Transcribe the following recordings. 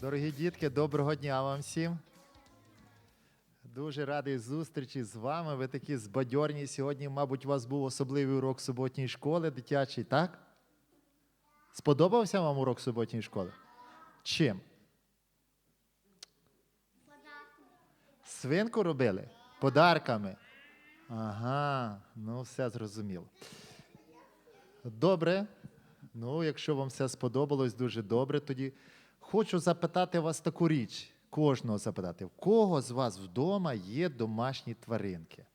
Дорогі дітки, доброго дня вам всім. Дуже радий зустрічі з вами. Ви такі збадьорні. Сьогодні, мабуть, у вас був особливий урок суботньої школи дитячий, так? Сподобався вам урок суботньої школи? Чим? Свинку робили? Подарками. Ага, ну все зрозуміло. Добре. Ну, якщо вам все сподобалось, дуже добре, тоді хочу запитати вас таку річ, кожного запитати, в кого з вас вдома є домашні тваринки?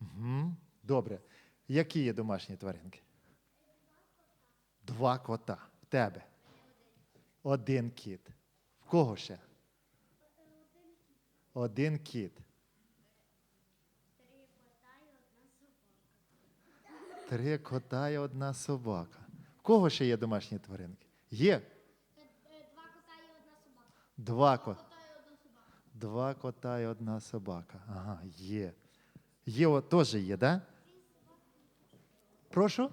Угу. Добре. Які є домашні тваринки? Два кота. В тебе. Один кіт. В кого ще? Один кіт. Три кота і одна собака. В кого ще є домашні тваринки? Є? Два кота і одна собака. Два кота. Кота і одна собака. Два кота і одна собака. Ага, є. Є, о, теж є, да? Прошу?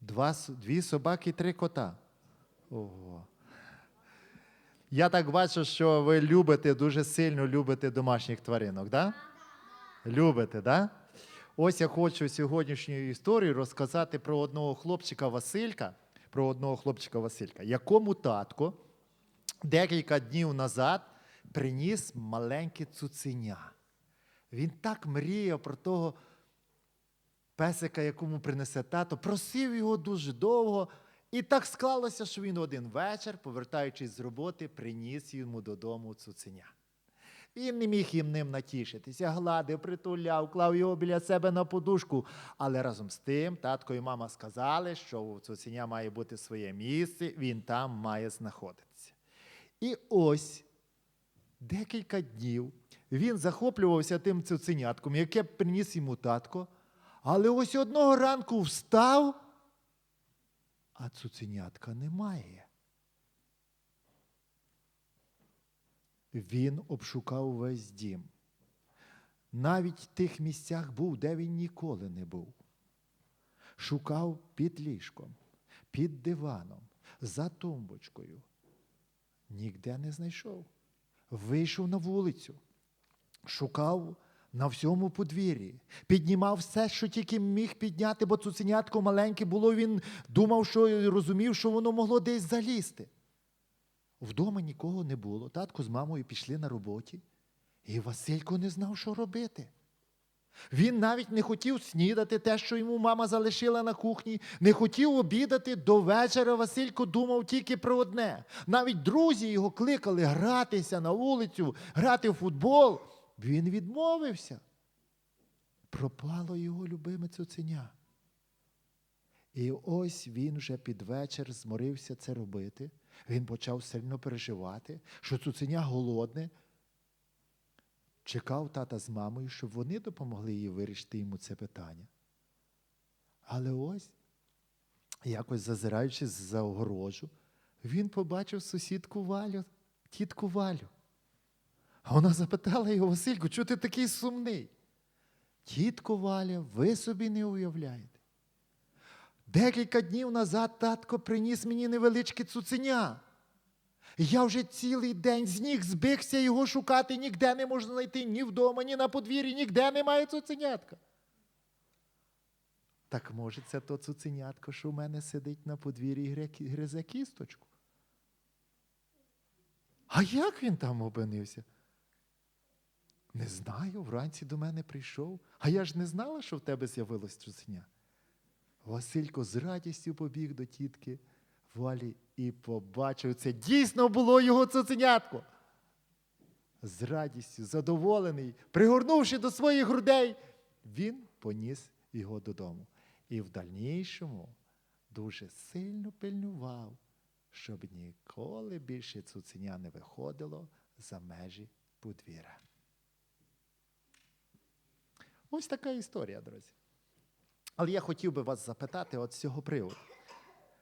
Два, дві собаки і три кота. Ого. Я так бачу, що ви любите, дуже сильно любите домашніх тваринок, да? Любите, да? Ось я хочу сьогоднішню історію розказати про одного хлопчика Василька, про одного хлопчика Василька, якому татко декілька днів назад приніс маленьке цуценя. Він так мріяв про того песика, якому принесе тато, просив його дуже довго. І так склалося, що він один вечір, повертаючись з роботи, приніс йому додому цуценя. Він не міг їм ним натішитися, гладив, притуляв, клав його біля себе на подушку. Але разом з тим татко і мама сказали, що у цуценя має бути своє місце, він там має знаходитися. І ось декілька днів він захоплювався тим цуценятком, яке приніс йому татко, але ось одного ранку встав, а цуценятка немає. Він обшукав весь дім. Навіть в тих місцях був, де він ніколи не був. Шукав під ліжком, під диваном, за тумбочкою. Нігде не знайшов. Вийшов на вулицю, шукав на всьому подвір'ї, піднімав все, що тільки міг підняти, бо цуценятко маленьке було, він думав, що розумів, що воно могло десь залізти. Вдома нікого не було. Татко з мамою пішли на роботі, і Василько не знав, що робити. Він навіть не хотів снідати те, що йому мама залишила на кухні, не хотів обідати до вечора. Василько думав тільки про одне. Навіть друзі його кликали гратися на вулицю, грати в футбол. Він відмовився. Пропало його любиме цуценя. І ось він вже під вечір зморився це робити. Він почав сильно переживати, що цуценя голодне. Чекав тата з мамою, щоб вони допомогли їй вирішити йому це питання. Але ось, якось зазираючись за огорожу, він побачив сусідку Валю, тітку Валю. А вона запитала його, Васильку, чого ти такий сумний? Тітко Валя, ви собі не уявляєте. Декілька днів назад татко приніс мені невеличке цуценя. Я вже цілий день з ніг збігся його шукати, ніде не можна знайти ні вдома, ні на подвір'ї, ніде немає цуценятка. Так може, це то цуценятко, що в мене сидить на подвір'ї і гризе кісточку. А як він там опинився? Не знаю, вранці до мене прийшов. А я ж не знала, що в тебе з'явилось цуценя. Василько з радістю побіг до тітки Валі і побачив, це дійсно було його цуценятко. З радістю, задоволений, пригорнувши до своїх грудей, він поніс його додому. І в дальнішому дуже сильно пильнував, щоб ніколи більше цуценя не виходило за межі подвір'я. Ось така історія, друзі. Але я хотів би вас запитати от з цього приводу.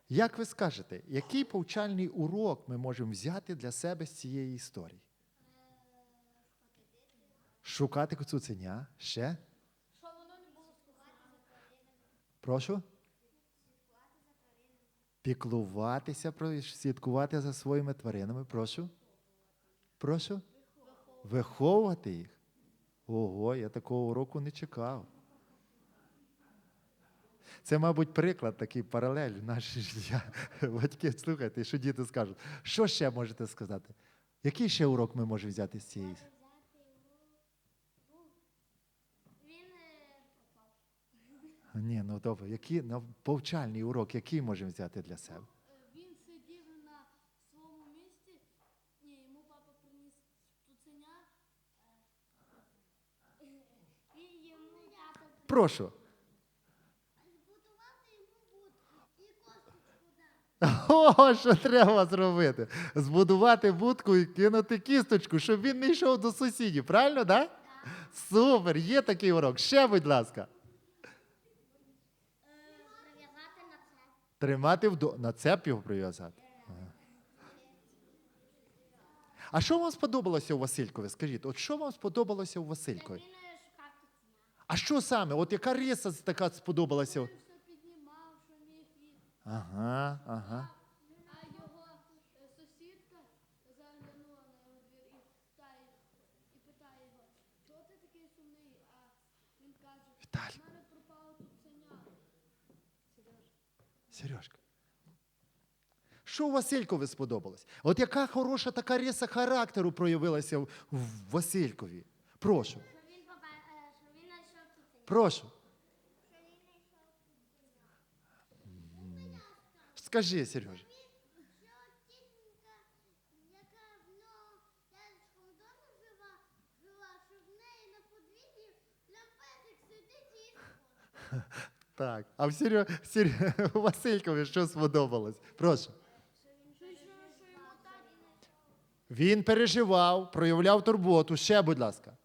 Як ви скажете, який повчальний урок ми можемо взяти для себе з цієї історії? Шукати цуценя ще? Що воно не було. Прошу? Піклуватися, про слідкувати за своїми тваринами. Прошу. Прошу. Виховувати їх. Ого, я такого уроку не чекав. Це, мабуть, приклад, такий паралель в наше життя. Батьки, слухайте, що діти скажуть. Що ще можете сказати? Який ще урок ми можемо взяти з цієї? Е. Ні, ну добре, який ну, повчальний урок, який можемо взяти для себе? Е, Він сидів на своєму місці, ні, йому папа приніс цуценя, тато Прошу. збудувати йому будку і косточку дати. О, що треба зробити? Збудувати будку і кинути кісточку, щоб він не йшов до сусідів. Правильно, так? Да? Супер, є такий урок. Ще, будь ласка. Тримати вдома. На цеп його прив'язати. А що вам сподобалося у Василькові? Скажіть, от що вам сподобалося у Василькові? А що саме? От яка риса така сподобалася? він все піднімав, що міг він. Ага, ага. А його е, сусідка заглянула на його двір і питає, і питає його, чого ти такий сумний? А він каже, Віталій. в мене пропало цуценя. Сережа. Сережка. Що у Василькові сподобалось? От яка хороша така риса характеру проявилася в в Василькові? Прошу, Що він поба- е, що він знайшов цуценя. прошу. Що він знайшов Скажи, Сережа. Що тітенька, яка в нього дядечком вдома жила, жила, що в неї на подвір'ї лампетик сидить і їсть. Так. А в. Серё... у Василькові що сподобалось? Прошу. Він переживав, проявляв турботу. Ще, будь ласка.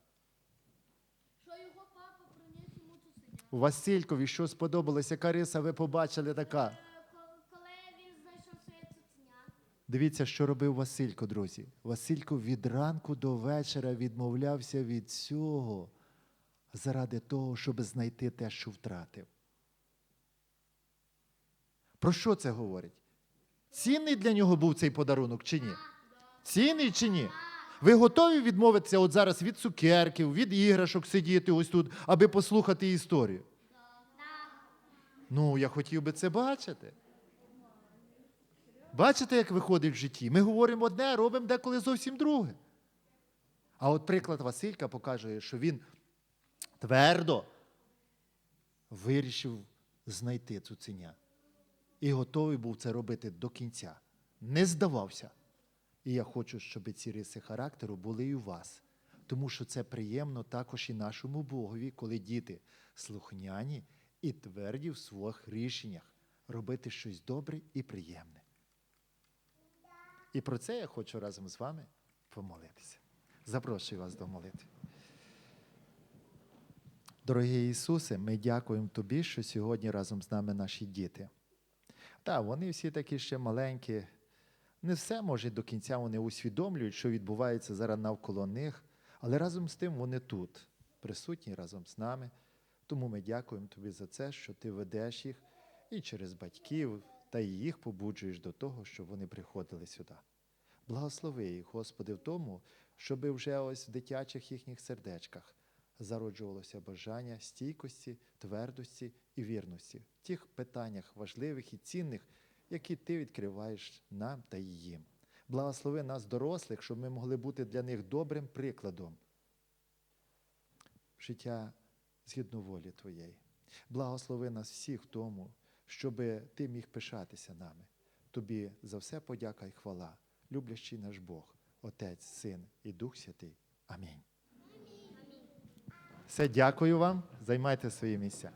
Василькові що сподобалось? Яка риса ви побачили така? Е, ко- Коли він знайшов своє цуценя, Дивіться, що робив Василько, друзі. Василько від ранку до вечора відмовлявся від всього заради того, щоб знайти те, що втратив. Про що це говорить? Цінний для нього був цей подарунок чи ні? Цінний чи ні? Ви готові відмовитися от зараз від цукерків, від іграшок сидіти ось тут, аби послухати історію? Ну, я хотів би це бачити. Бачите, як виходить в житті? Ми говоримо одне, а робимо деколи зовсім друге. А от приклад Василька показує, що він твердо вирішив знайти цуценя. І готовий був це робити до кінця. Не здавався. І я хочу, щоб ці риси характеру були і у вас. Тому що це приємно також і нашому Богові, коли діти слухняні і тверді в своїх рішеннях робити щось добре і приємне. І про це я хочу разом з вами помолитися. Запрошую вас до молитви. Дорогий Ісусе, ми дякуємо Тобі, що сьогодні разом з нами наші діти. Так, вони всі такі ще маленькі. Не все, може, до кінця вони усвідомлюють, що відбувається зараз навколо них, але разом з тим вони тут, присутні разом з нами. Тому ми дякуємо Тобі за це, що Ти ведеш їх і через батьків, та і їх побуджуєш до того, щоб вони приходили сюди. Благослови їх, Господи, в тому, щоб вже ось в дитячих їхніх сердечках зароджувалося бажання стійкості, твердості і вірності в тих питаннях важливих і цінних, які ти відкриваєш нам та їм. Благослови нас, дорослих, щоб ми могли бути для них добрим прикладом життя згідно волі Твоєї. Благослови нас всіх в тому, щоб ти міг пишатися нами. Тобі за все подяка і хвала, люблячий наш Бог, Отець, Син і Дух Святий. Амінь. Все, дякую вам. Займайте свої місця.